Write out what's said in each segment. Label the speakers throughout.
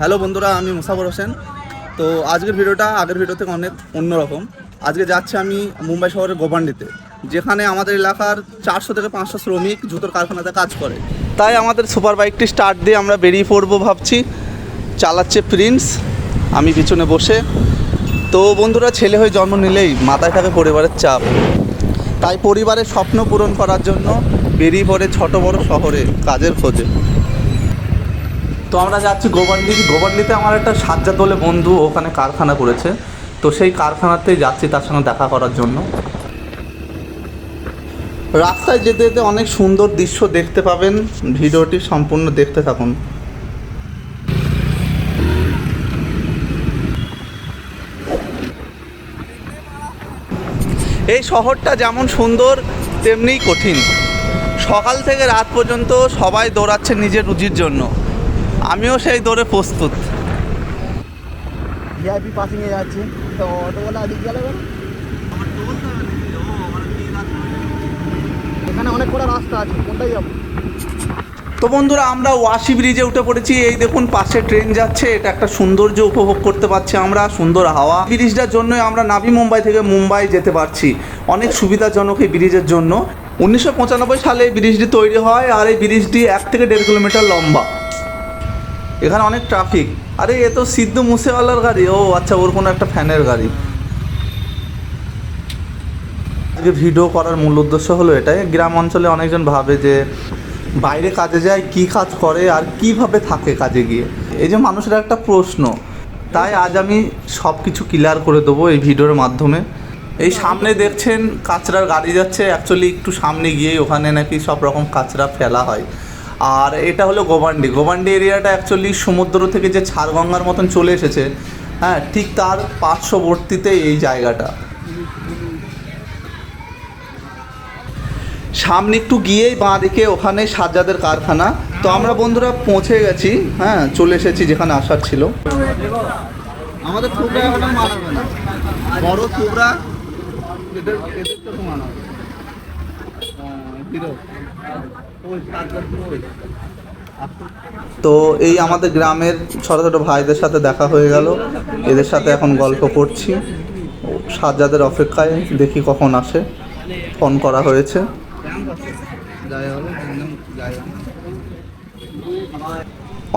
Speaker 1: Hello বন্ধুরা, আমি মুসাফর হোসেন। তো আজকের ভিডিওটা আগের ভিডিও থেকে অনেক অন্যরকম। আজকে যাচ্ছি আমি মুম্বাই শহরের গোবান্ডিতে যেখানে আমাদের এলাকার চারশো থেকে পাঁচশো শ্রমিক জুতোর কারখানাতে কাজ করে। তাই আমাদের সুপার বাইকটি স্টার্ট দিয়ে আমরা বেরিয়ে পড়ব ভাবছি। চালাচ্ছে প্রিন্স, আমি পিছনে বসে। তো বন্ধুরা, ছেলে হয়ে জন্ম নিলেই মাথায় থাকে পরিবারের চাপ। তাই পরিবারের স্বপ্ন পূরণ করার জন্য বেরিয়ে পড়ে ছোট বড় শহরে কাজের খোঁজে। তো আমরা যাচ্ছি গোবান্ডি গোবান্ডিতে আমার একটা সাজ্জাদ বলে বন্ধু ওখানে কারখানা করেছে। তো সেই কারখানাতেই যাচ্ছি তার সঙ্গে দেখা করার জন্য। রাস্তায় যেতে যেতে অনেক সুন্দর দৃশ্য দেখতে পাবেন। ভিডিওটি সম্পূর্ণ দেখতে থাকুন। এই শহরটা যেমন সুন্দর, তেমনিই কঠিন। সকাল থেকে রাত পর্যন্ত সবাই দৌড়াচ্ছে নিজের রুজির জন্য। আমিও সেই দৌড়ে প্রস্তুত।
Speaker 2: ভিআইপি পাসিং এ যাচ্ছে। তো অটোওয়ালা দিক গেলে? এখানে অনেক কটা রাস্তা আছে কোনটাই যাব?
Speaker 1: তো বন্ধুরা আমরা ওয়াশি ব্রিজে উঠে পড়েছি। এই দেখুন পাশে ট্রেন যাচ্ছে। এটা একটা সৌন্দর্য উপভোগ করতে পারছি আমরা সুন্দর হাওয়া। ব্রিজটার জন্যই আমরা নাভি মুম্বাই থেকে মুম্বাই যেতে পারছি। অনেক সুবিধাজনক এই ব্রিজের জন্য। উনিশশো পঁচানব্বই সালে এই ব্রিজটি তৈরি হয় আর এই ব্রিজটি এক থেকে দেড় কিলোমিটার লম্বা। এখানে অনেক ট্রাফিক আরে, এ তো সিদ্ধু মুসেওয়ালার গাড়ি। ও আচ্ছা ওর কোনো একটা ফ্যানের গাড়ি। আজকে ভিডিও করার মূল উদ্দেশ্য হলো এটাই। গ্রাম অঞ্চলে অনেকজন ভাবে যে, বাইরে কাজে যায়, কি কাজ করে, আর কীভাবে থাকে কাজে গিয়ে? এই যে মানুষের একটা প্রশ্ন। তাই আজ আমি সব কিছু ক্লিয়ার করে দেবো এই ভিডিওর মাধ্যমে। এই সামনে দেখছেন, কাঁচরার গাড়ি যাচ্ছে। অ্যাকচুয়ালি একটু সামনে গিয়েই ওখানে নাকি সব রকম কাঁচরা ফেলা হয়। আর এটা হলো গোবান্ডি গোবান্ডি এরিয়াটা অ্যাকচুয়ালি সমুদ্র থেকে যে ছাড়গঙ্গার মতন চলে এসেছে হ্যাঁ ঠিক তার পার্শ্ববর্তীতে এই জায়গাটা। সামনে একটু গিয়েই বাঁ দিকে ওখানে সাজ্জাদের কারখানা। তো আমরা বন্ধুরা পৌঁছে গেছি হ্যাঁ চলে এসেছি যেখানে আসার ছিল। আমাদের মানাবে না। বড় এদের এদের তো মানাবে তো এই আমাদের গ্রামের ছোটো ছোটো ভাইদের সাথে দেখা হয়ে গেল। এদের সাথে এখন গল্প করছি। সাজ্জাদের অপেক্ষায় দেখি কখন আসে। ফোন করা হয়েছে।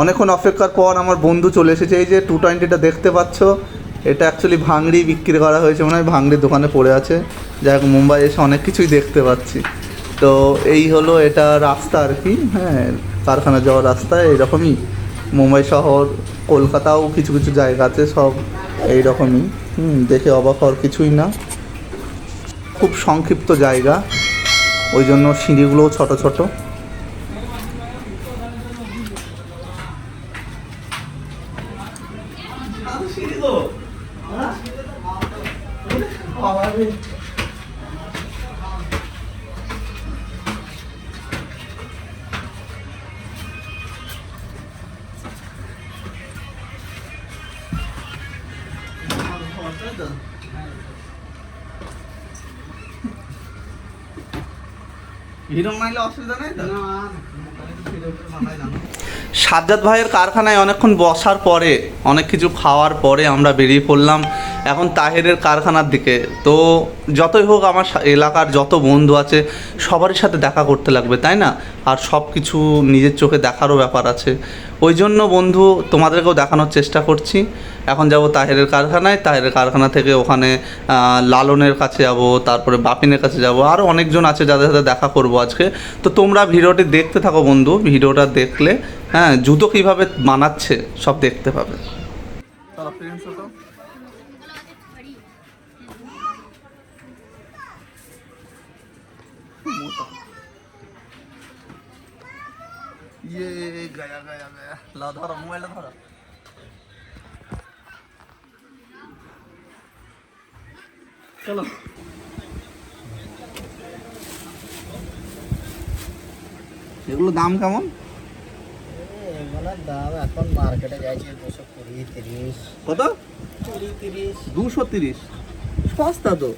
Speaker 1: অনেকক্ষণ অপেক্ষার পর আমার বন্ধু চলে এসেছে। এই যে টু টোয়েন্টিটা দেখতে পাচ্ছ, এটা অ্যাকচুয়ালি ভাঙড়ি বিক্রি করা হয়েছে। মনে হয় ভাঙড়ির দোকানে পড়ে আছে। যাই হোক মুম্বাই এসে অনেক কিছুই দেখতে পাচ্ছি। তো এই হলো এটা রাস্তা আর কি হ্যাঁ কারখানা যাওয়ার রাস্তা, এইরকমই। মুম্বাই শহর, কলকাতাও কিছু কিছু জায়গা আছে, সব এইরকমই। হুম, দেখে অবাক হওয়ার কিছুই না। খুব সংক্ষিপ্ত জায়গা, ওই জন্য সিঁড়িগুলোও ছোট ছোট। হিরো মাইলে অসুবিধা নেই তো সাজ্জাদ ভাইয়ের কারখানায় অনেকক্ষণ বসার পরে, অনেক কিছু খাওয়ার পরে আমরা বেরিয়ে পড়লাম। এখন তাহেরের কারখানার দিকে। তো যতই হোক আমার এলাকার যত বন্ধু আছে, সবারই সাথে দেখা করতে লাগবে, তাই না? আর সব কিছু নিজের চোখে দেখারও ব্যাপার আছে। ওই জন্য বন্ধু, তোমাদেরকেও দেখানোর চেষ্টা করছি। এখন যাব তাহেরের কারখানায়। তাহেরের কারখানা থেকে ওখানে লালনের কাছে যাব, তারপরে বাপিনের কাছে যাব। আরও অনেকজন আছে যাদের সাথে দেখা করব আজকে। তো তোমরা ভিডিওটি দেখতে থাকো বন্ধু। ভিডিওটা দেখলে হ্যাঁ জুতো কীভাবে বানাচ্ছে সব দেখতে পাবে। এগুলো দাম কেমন?
Speaker 2: এগুলোর দাম এখন মার্কেটে দুশো কুড়ি তিরিশ।
Speaker 1: কত?
Speaker 2: কুড়ি তিরিশ।
Speaker 1: দুশো তিরিশ। সস্তা তো।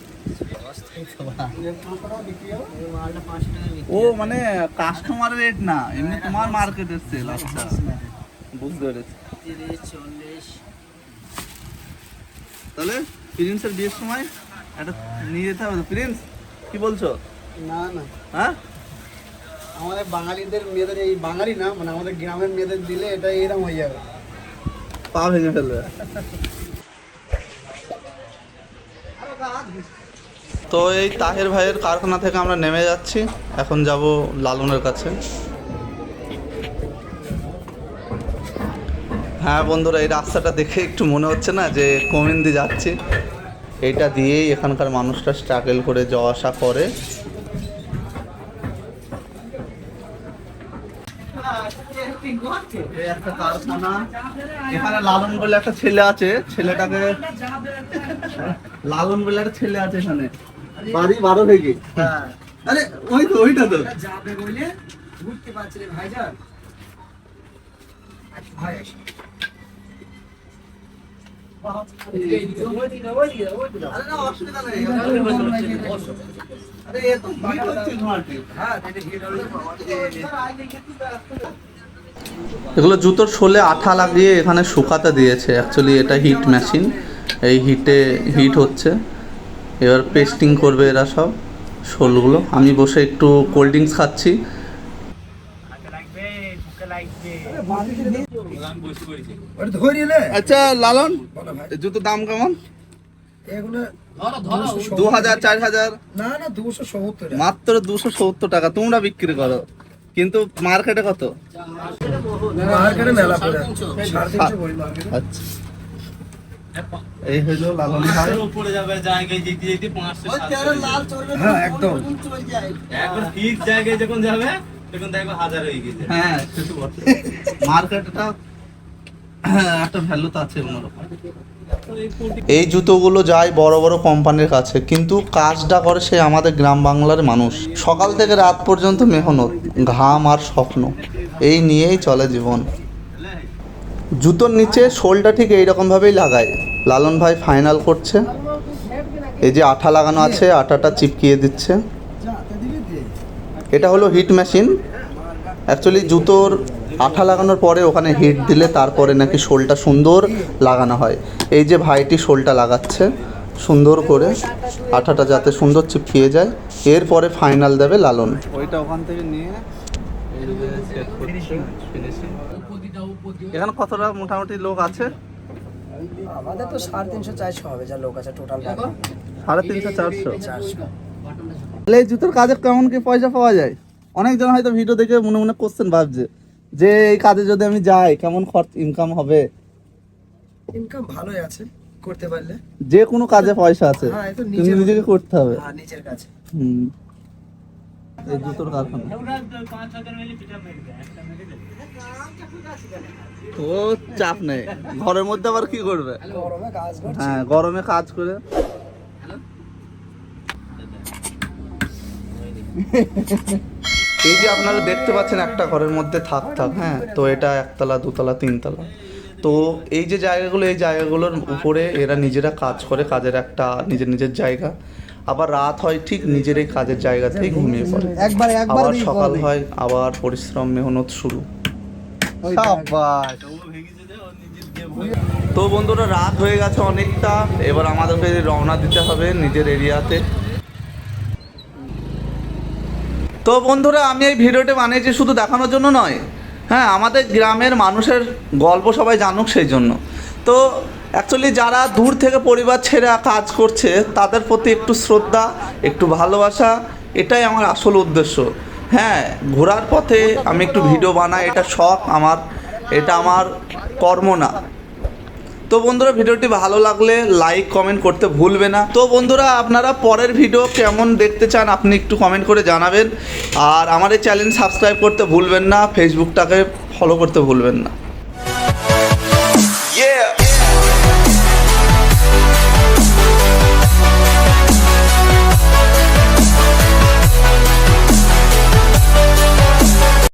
Speaker 1: ও মানে কাস্টমার রেট না। এমনি তোমার মার্কেটের সেল আচ্ছা। বুঝতে পেরেছি। তাহলে প্রিন্সের বিয়ের সময় একটা নিয়ে যেতে হবে প্রিন্স কি বলছো?
Speaker 2: না না।
Speaker 1: হ্যাঁ?
Speaker 2: আমাদের বাঙালিদের মেয়েদের এই বাঙালি না মানে আমাদের গ্রামের মেয়েদের দিলে এটা এরকম হয়ে যাবে।
Speaker 1: পা ভেঙে ফেলবে। তো এই তাহের ভাইয়ের কারখানা থেকে আমরা নেমে যাচ্ছি। এখন যাব লালনের কাছে। হ্যাঁ বন্ধুরা, এই রাস্তাটা দেখে একটু মনে হচ্ছে না যে কমিন্দি যাচ্ছি। এটা দিয়েই এখানকার মানুষরা স্ট্রাগল করে যাওয়া আসা করে এই একটা কারখানা। এখানে লালন বলে একটা ছেলে আছে ছেলেটাকে লালন বলে একটা ছেলে আছে এখানে। বাড়ি বারো থেকে?
Speaker 2: হ্যাঁ।
Speaker 1: আরে ওই তো ওইটা তো।
Speaker 2: যাবে বলে ঘুরতে পারছি রে ভাইজান। ভাই
Speaker 1: আরে অসুবিধা নেই। আরে এ তো ভিড় হচ্ছে ঘাটে এগুলো জুতোর শোলে আঠা লাগিয়ে এখানে শুকাতে দিয়েছে। অ্যাকচুয়ালি এটা হিট মেশিন এই হিটে হিট হচ্ছে। এবার পেস্টিং করবে এরা সব শোলগুলো। আমি বসে একটু কোল্ড ড্রিঙ্কস খাচ্ছি। আচ্ছা লালন জুতোর দাম কেমন? দু হাজার চার হাজার
Speaker 2: না না দুশো সত্তর
Speaker 1: মাত্র দুশো সত্তর টাকা। তোমরা বিক্রি করো। কিন্তু মার্কেটে কত?
Speaker 2: মার্কেটে মেলা পড়ে
Speaker 1: আচ্ছা। এই হইল লালন ভাই
Speaker 3: উপরে যাবে জায়গায় যেতে যেতে পাঁচশো
Speaker 2: হ্যাঁ একদম।
Speaker 3: এখন ফিক্স জায়গায় যখন যাবে তখন দেখবে হাজার হয়ে গেছে।
Speaker 1: হ্যাঁ সে বটে। মার্কেটটা একটা ভ্যালু তো আছে অন্যরকম। এই জুতোগুলো যায় বড় বড় কোম্পানির কাছে কিন্তু কাজটা করে সে আমাদের গ্রাম বাংলার মানুষ। সকাল থেকে রাত পর্যন্ত মেহনত ঘাম আর স্বপ্ন। এই নিয়েই চলে জীবন। জুতোর নিচে শোলটা ঠিক এইরকমভাবেই লাগায় লালন ভাই ফাইনাল করছে। এই যে আঠা লাগানো আছে, আঠাটা চিপকিয়ে দিচ্ছে। এটা হলো হিট মেশিন অ্যাকচুয়ালি জুতোর আঠা লাগানোর পরে ওখানে হিট দিলে তারপরে নাকি শোলটা সুন্দর লাগানো হয়। এই যে ভাইটি শোলটা লাগাচ্ছে, সুন্দর করে আঠাটা যাতে সুন্দর চিপকিয়ে যায়, এরপরে ফাইনাল দেবে লালন। ওইটা ওখান থেকে নিয়ে এখানে কতটা মোটামুটি লোক আছে?
Speaker 2: আমাদের তো সাড়ে তিনশো চারশো হবে যা লোক আছে টোটাল
Speaker 1: সাড়ে তিনশো চারশো?
Speaker 2: চারশো।
Speaker 1: তাহলে এই জুতোর কাজে কেমন কি পয়সা পাওয়া যায়? অনেকজন হয়তো ভিডিও দেখে মনে মনে কোশ্চেন ভাবছে যে এই কাজে যদি আমি যাই কেমন খরচ ইনকাম হবে?
Speaker 2: ইনকাম ভালোই আছে করতে পারলে।
Speaker 1: যে কোনো কাজে পয়সা আছে
Speaker 2: হ্যাঁ,
Speaker 1: নিজেকে করতে হবে।
Speaker 2: আর নিজের কাছে
Speaker 1: হুম। এই জুতোর কারখানা। ও চাপ নেই। ঘরের মধ্যে আবার কি করবে? হ্যাঁ গরমে কাজ করে। এই যে আপনারা দেখতে পাচ্ছেন একটা ঘরের মধ্যে থাক থাক হ্যাঁ তো এটা একতলা, দুতলা, তিনতলা। তো এই যে জায়গাগুলো, এই জায়গাগুলোর উপরে এরা নিজেরা কাজ করে, কাজের একটা নিজের নিজের জায়গা। আবার রাত হয় ঠিক নিজের এই কাজের জায়গাতেই ঘুমিয়ে পড়ে।
Speaker 2: একবার একবার
Speaker 1: আবার সকাল হয় আবার পরিশ্রম মেহনত শুরু। তো বন্ধুরা রাত হয়ে গেছে অনেকটা। এবার আমাদেরকে রওনা দিতে হবে নিজের এরিয়াতে। তো বন্ধুরা আমি এই ভিডিওটি বানিয়েছি শুধু দেখানোর জন্য নয়। হ্যাঁ আমাদের গ্রামের মানুষের গল্প সবাই জানুক সেই জন্য। তো অ্যাকচুয়ালি যারা দূর থেকে পরিবার ছেড়ে কাজ করছে, তাদের প্রতি একটু শ্রদ্ধা, একটু ভালোবাসা, এটাই আমার আসল উদ্দেশ্য। হ্যাঁ ঘোরার পথে আমি একটু ভিডিও বানাই, এটা শখ আমার, এটা আমার কর্ম না। তো বন্ধুরা, ভিডিওটি ভালো লাগলে লাইক কমেন্ট করতে ভুলবে না। তো বন্ধুরা, আপনারা পরের ভিডিও কেমন দেখতে চান, আপনি একটু কমেন্ট করে জানাবেন। আর আমার এই চ্যানেল সাবস্ক্রাইব করতে ভুলবেন না ফেসবুকটাকে ফলো করতে ভুলবেন না।